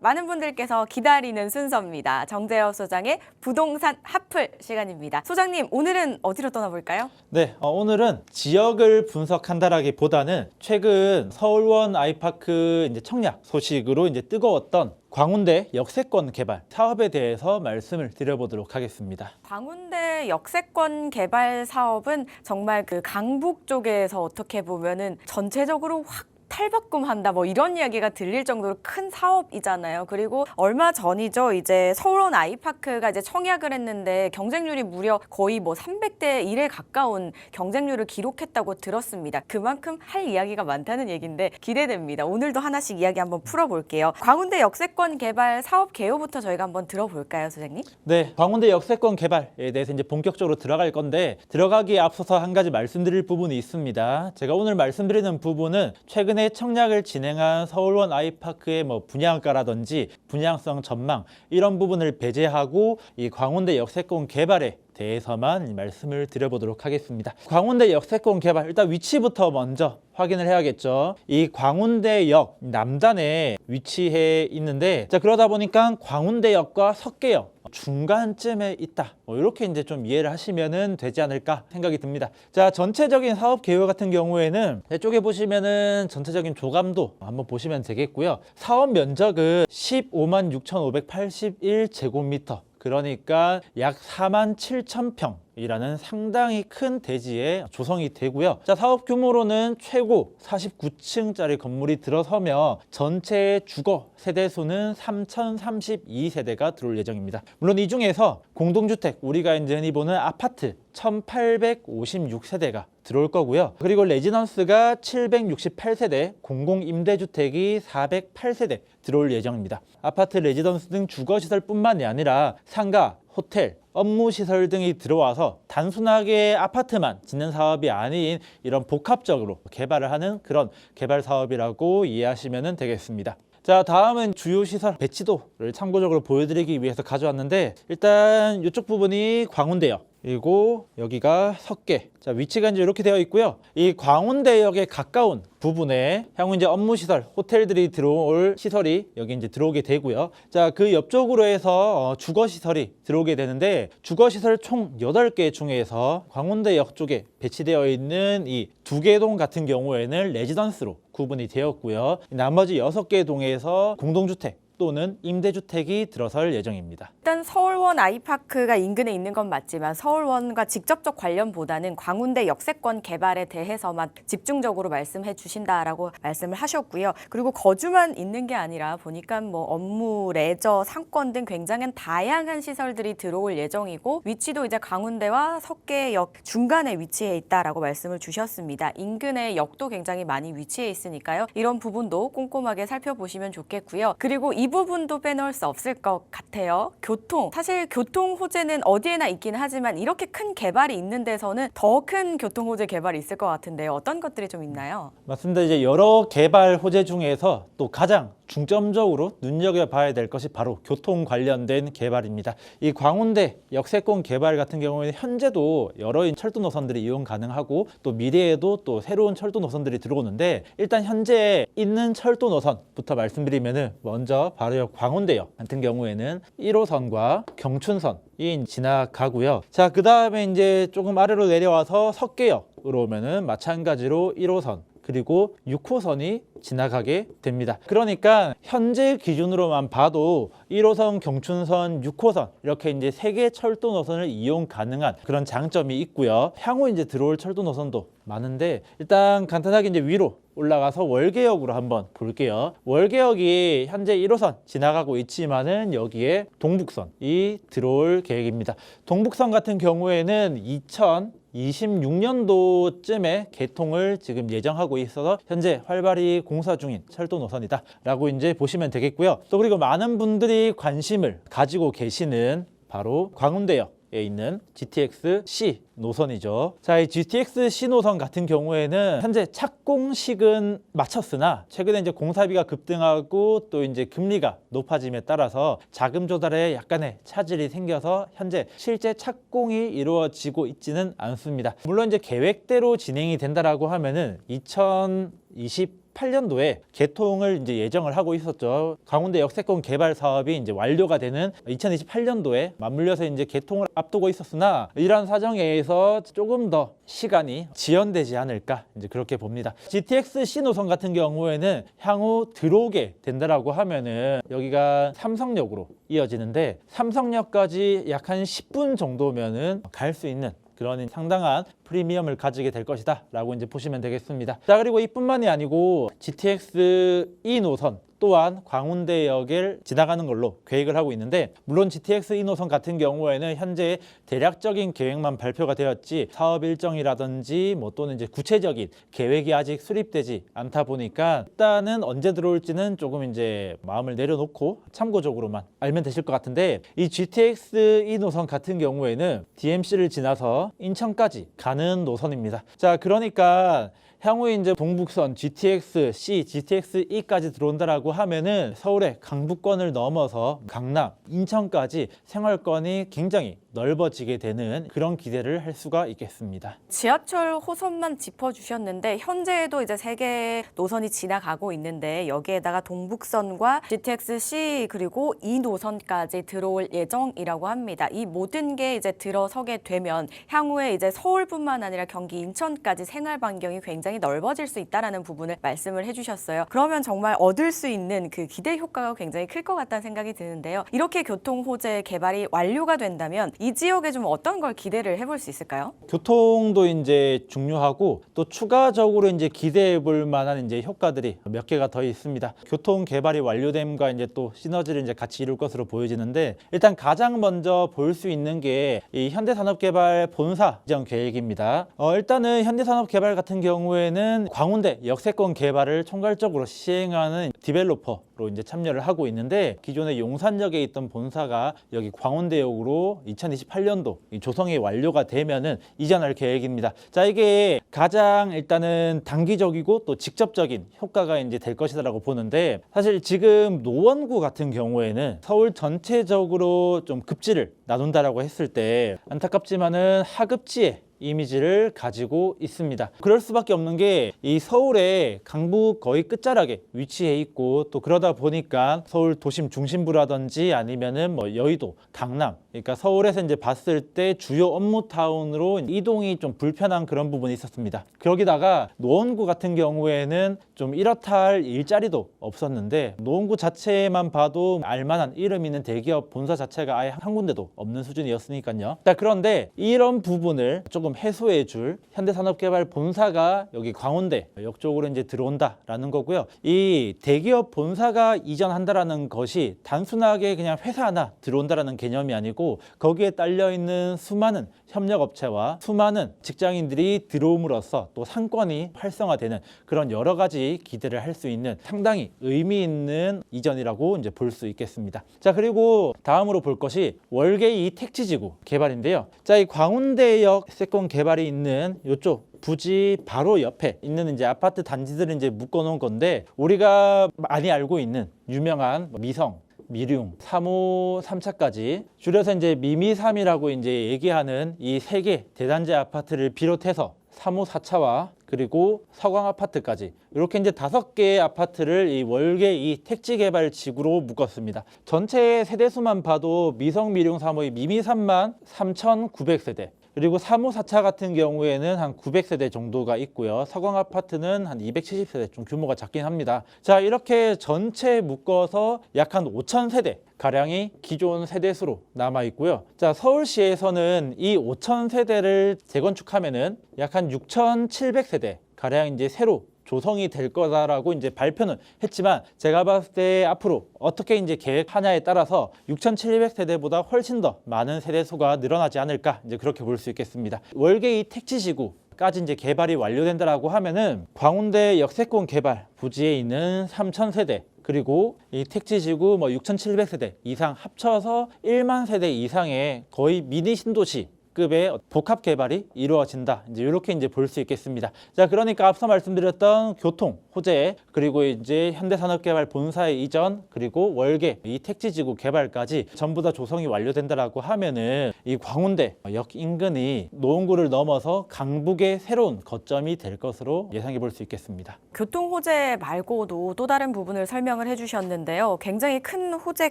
많은 분들께서 기다리는 순서입니다. 정재엽 소장의 부동산 핫플 시간입니다. 소장님, 오늘은 어디로 떠나볼까요? 네, 어, 오늘은 지역을 분석한다라기보다는 최근 서울원 아이파크 이제 청약 소식으로 이제 뜨거웠던 광운대 역세권 개발 사업에 대해서 말씀을 드려보도록 하겠습니다. 광운대 역세권 개발 사업은 정말 그 강북 쪽에서 어떻게 보면은 전체적으로 확 탈바꿈한다 뭐 이런 이야기가 들릴 정도로 큰 사업이잖아요. 그리고 얼마 전이죠. 이제 서울원 아이파크가 이제 청약을 했는데 경쟁률이 무려 거의 뭐 300대 1에 가까운 경쟁률을 기록했다고 들었습니다. 그만큼 할 이야기가 많다는 얘기인데 기대됩니다. 오늘도 하나씩 이야기 한번 풀어볼게요. 광운대 역세권 개발 사업 개요부터 저희가 한번 들어볼까요, 소장님? 네, 광운대 역세권 개발에 대해서 이제 본격적으로 들어갈 건데 들어가기에 앞서서 한 가지 말씀드릴 부분이 있습니다. 제가 오늘 말씀드리는 부분은 최근 에 청약을 진행한 서울원 아이파크의 뭐 분양가라든지 분양성 전망 이런 부분을 배제하고 이 광운대 역세권 개발에 대해서만 말씀을 드려보도록 하겠습니다. 광운대 역세권 개발 일단 위치부터 먼저 확인을 해야겠죠. 이 광운대역 남단에 위치해 있는데 자 그러다 보니까 광운대역과 석계역 중간쯤에 있다. 뭐 이렇게 이제 좀 이해를 하시면은 되지 않을까 생각이 듭니다. 자, 전체적인 사업 계획 같은 경우에는 이쪽에 보시면은 전체적인 조감도 한번 보시면 되겠고요. 사업 면적은 15만 6,581 제곱미터. 그러니까 약 4만 7천 평. 이라는 상당히 큰 대지에 조성이 되고요. 자, 사업 규모로는 최고 49층짜리 건물이 들어서며 전체 주거 세대 수는 3,032세대가 들어올 예정입니다. 물론 이 중에서 공동주택 우리가 이제 흔히 보는 아파트 1,856세대가 들어올 거고요. 그리고 레지던스가 768세대, 공공임대주택이 408세대 들어올 예정입니다. 아파트 레지던스 등 주거시설뿐만이 아니라 상가, 호텔, 업무시설 등이 들어와서 단순하게 아파트만 짓는 사업이 아닌 이런 복합적으로 개발을 하는 그런 개발 사업이라고 이해하시면 되겠습니다. 자 다음은 주요 시설 배치도를 참고적으로 보여드리기 위해서 가져왔는데 일단 이쪽 부분이 광운대역 그리고 여기가 석계. 자 위치가 이제 이렇게 되어 있고요. 이 광운대역에 가까운 부분에 향후 이제 업무 시설 호텔들이 들어올 시설이 여기 이제 들어오게 되고요. 자 그 옆쪽으로 해서 어, 주거 시설이 들어오게 되는데 주거 시설 총 8개 중에서 광운대역 쪽에 배치되어 있는 이 두 개 동 같은 경우에는 레지던스로 구분이 되었고요. 나머지 6개 동에서 공동주택 또는 임대주택이 들어설 예정입니다. 일단 서울원 아이파크가 인근에 있는 건 맞지만 서울원과 직접적 관련보다는 광운대 역세권 개발에 대해서만 집중적으로 말씀해 주신다라고 말씀을 하셨고요. 그리고 거주만 있는 게 아니라 보니까 뭐 업무, 레저, 상권 등 굉장히 다양한 시설들이 들어올 예정이고 위치도 이제 강운대와 석계역 중간에 위치해 있다라고 말씀을 주셨습니다. 인근에 역도 굉장히 많이 위치해 있으니까요. 이런 부분도 꼼꼼하게 살펴보시면 좋겠고요. 그리고 이 부분도 빼놓을 수 없을 것 같아요. 교통. 사실 교통 호재는 어디에나 있긴 하지만 이렇게 큰 개발이 있는 데서는 더 큰 교통 호재 개발이 있을 것 같은데요. 어떤 것들이 좀 있나요? 맞습니다. 이제 여러 개발 호재 중에서 또 가장 중점적으로 눈여겨봐야 될 것이 바로 교통 관련된 개발입니다. 이 광운대 역세권 개발 같은 경우에는 현재도 여러 철도 노선들이 이용 가능하고 또 미래에도 또 새로운 철도 노선들이 들어오는데 일단 현재 있는 철도 노선부터 말씀드리면은 먼저 바로 광운대역 같은 경우에는 1호선과 경춘선이 지나가고요. 자, 그 다음에 이제 조금 아래로 내려와서 석계역 으로 오면은 마찬가지로 1호선 그리고 6호선이 지나가게 됩니다. 그러니까 현재 기준으로만 봐도 1호선, 경춘선, 6호선 이렇게 이제 세 개 철도 노선을 이용 가능한 그런 장점이 있고요. 향후 이제 들어올 철도 노선도 많은데 일단 간단하게 이제 위로 올라가서 월계역으로 한번 볼게요. 월계역이 현재 1호선 지나가고 있지만은 여기에 동북선이 들어올 계획입니다. 동북선 같은 경우에는 2000 26년도쯤에 개통을 지금 예정하고 있어서 현재 활발히 공사 중인 철도 노선이다 라고 이제 보시면 되겠고요. 또 그리고 많은 분들이 관심을 가지고 계시는 바로 광운대역 에 있는 GTX C 노선이죠. 자, 이 GTX C 노선 같은 경우에는 현재 착공식은 마쳤으나 최근에 이제 공사비가 급등하고 또 이제 금리가 높아짐에 따라서 자금 조달에 약간의 차질이 생겨서 현재 실제 착공이 이루어지고 있지는 않습니다. 물론 이제 계획대로 진행이 된다라고 하면은 2020 2018년도에 개통을 이제 예정을 하고 있었죠. 강원대 역세권 개발 사업이 이제 완료가 되는 2028년도에 맞물려서 이제 개통을 앞두고 있었으나 이러한 사정에 의해서 조금 더 시간이 지연되지 않을까 이제 그렇게 봅니다. GTX 노선 같은 경우에는 향후 들어오게 된다라고 하면은 여기가 삼성역으로 이어지는데 삼성역까지 약 한 10분 정도면은 갈 수 있는 그런 상당한 프리미엄을 가지게 될 것이다 라고 이제 보시면 되겠습니다. 자 그리고 이뿐만이 아니고 GTX E 노선 또한 광운대역을 지나가는 걸로 계획을 하고 있는데 물론 GTX E 노선 같은 경우에는 현재 대략적인 계획만 발표가 되었지 사업 일정이라든지 뭐 또는 이제 구체적인 계획이 아직 수립되지 않다 보니까 일단은 언제 들어올지는 조금 이제 마음을 내려놓고 참고적으로만 알면 되실 것 같은데 이 GTX E 노선 같은 경우에는 DMC를 지나서 인천까지 가는 노선입니다. 자 그러니까 향후에 이제 동북선 GTX C, GTX E까지 들어온다라고 하면은 서울의 강북권을 넘어서 강남, 인천까지 생활권이 굉장히 넓어지게 되는 그런 기대를 할 수가 있겠습니다. 지하철 호선만 짚어주셨는데 현재에도 이제 세개 노선이 지나가고 있는데 여기에다가 동북선과 GTX C 그리고 이 노선까지 들어올 예정이라고 합니다. 이 모든 게 이제 들어서게 되면 향후에 이제 서울뿐만 아니라 경기 인천까지 생활 반경이 굉장히 넓어질 수 있다라는 부분을 말씀을 해주셨어요. 그러면 정말 얻을 수 있는 그 기대 효과가 굉장히 클 것 같다는 생각이 드는데요. 이렇게 교통 호재 개발이 완료가 된다면 이 지역에 좀 어떤 걸 기대를 해볼 수 있을까요? 교통도 이제 중요하고 또 추가적으로 이제 기대해 볼 만한 이제 효과들이 몇 개가 더 있습니다. 교통 개발이 완료됨과 이제 또 시너지를 이제 같이 이룰 것으로 보여지는데 일단 가장 먼저 볼 수 있는 게 이 현대산업개발 본사 이전 계획입니다. 어, 일단은 현대산업개발 같은 경우에는 광운대 역세권 개발을 총괄적으로 시행하는 디벨로퍼 로 이제 참여를 하고 있는데 기존의 용산역에 있던 본사가 여기 광운대역으로 2028년도 조성이 완료가 되면은 이전할 계획입니다. 자 이게 가장 일단은 단기적이고 또 직접적인 효과가 이제 될 것이다라고 보는데 사실 지금 노원구 같은 경우에는 서울 전체적으로 좀 급지를 나눈다라고 했을 때 안타깝지만은 하급지에 이미지를 가지고 있습니다. 그럴 수밖에 없는 게 이 서울의 강북 거의 끝자락에 위치해 있고 또 그러다 보니까 서울 도심 중심부라든지 아니면은 뭐 여의도, 강남 그러니까 서울에서 이제 봤을 때 주요 업무 타운으로 이동이 좀 불편한 그런 부분이 있었습니다. 거기다가 노원구 같은 경우에는 좀 이렇다 할 일자리도 없었는데 노원구 자체만 봐도 알만한 이름 있는 대기업 본사 자체가 아예 한 군데도 없는 수준이었으니까요. 자, 그런데 이런 부분을 조금 해소해 줄 현대산업개발 본사가 여기 광운대 역 쪽으로 이제 들어온다라는 거고요. 이 대기업 본사가 이전한다라는 것이 단순하게 그냥 회사 하나 들어온다라는 개념이 아니고 거기에 딸려 있는 수많은 협력업체와 수많은 직장인들이 들어옴으로써 또 상권이 활성화되는 그런 여러 가지 기대를 할 수 있는 상당히 의미 있는 이전이라고 이제 볼 수 있겠습니다. 자 그리고 다음으로 볼 것이 월계 이 택지지구 개발인데요. 자 이 광운대역 세권 개발이 있는 이쪽 부지 바로 옆에 있는 이제 아파트 단지들을 이제 묶어 놓은 건데 우리가 많이 알고 있는 유명한 미성 미룡, 3호, 3차까지 줄여서 이제 미미삼이라고 이제 얘기하는 이 세 개 대단지 아파트를 비롯해서 3호, 4차와 그리고 서강 아파트까지 이렇게 이제 다섯 개의 아파트를 이 월계 이 택지 개발 지구로 묶었습니다. 전체 세대 수만 봐도 미성, 미룡, 3호의 미미삼만 3,900세대. 그리고 3호, 4차 같은 경우에는 한 900세대 정도가 있고요. 서강 아파트는 한 270세대, 좀 규모가 작긴 합니다. 자, 이렇게 전체 묶어서 약 한 5,000세대 가량이 기존 세대수로 남아 있고요. 자, 서울시에서는 이 5,000세대를 재건축하면은 약 한 6,700세대 가량 이제 새로 조성이 될 거다라고 이제 발표는 했지만 제가 봤을 때 앞으로 어떻게 이제 계획하냐에 따라서 6,700 세대보다 훨씬 더 많은 세대 수가 늘어나지 않을까 이제 그렇게 볼 수 있겠습니다. 월계이 택지 지구 까지 이제 개발이 완료된다라고 하면은 광운대 역세권 개발 부지에 있는 3,000세대 그리고 이 택지 지구 뭐 6,700 세대 이상 합쳐서 1만 세대 이상의 거의 미니 신도시 급의 복합 개발이 이루어진다. 이제 이렇게 이제 볼 수 있겠습니다. 자, 그러니까 앞서 말씀드렸던 교통, 호재, 그리고 이제 현대산업개발 본사의 이전, 그리고 월계, 이 택지지구 개발까지 전부 다 조성이 완료된다라고 하면은 이 광운대 역 인근이 노원구를 넘어서 강북의 새로운 거점이 될 것으로 예상해 볼 수 있겠습니다. 교통 호재 말고도 또 다른 부분을 설명을 해주셨는데요. 굉장히 큰 호재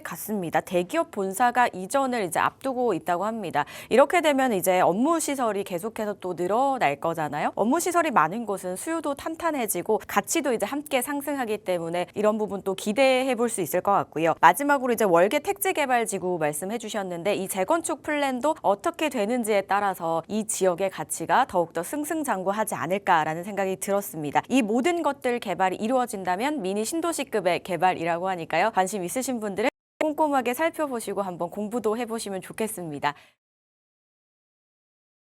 같습니다. 대기업 본사가 이전을 이제 앞두고 있다고 합니다. 이렇게 되면 이제 업무 시설이 계속해서 또 늘어날 거잖아요. 업무 시설이 많은 곳은 수요도 탄탄해지고 가치도 이제 함께 상승하기 때문에 이런 부분 또 기대해 볼 수 있을 것 같고요. 마지막으로 이제 월계 택지 개발 지구 말씀해 주셨는데 이 재건축 플랜도 어떻게 되는지에 따라서 이 지역의 가치가 더욱더 승승장구하지 않을까라는 생각이 들었습니다. 이 모든 것들 개발이 이루어진다면 미니 신도시급의 개발이라고 하니까요. 관심 있으신 분들은 꼼꼼하게 살펴보시고 한번 공부도 해보시면 좋겠습니다.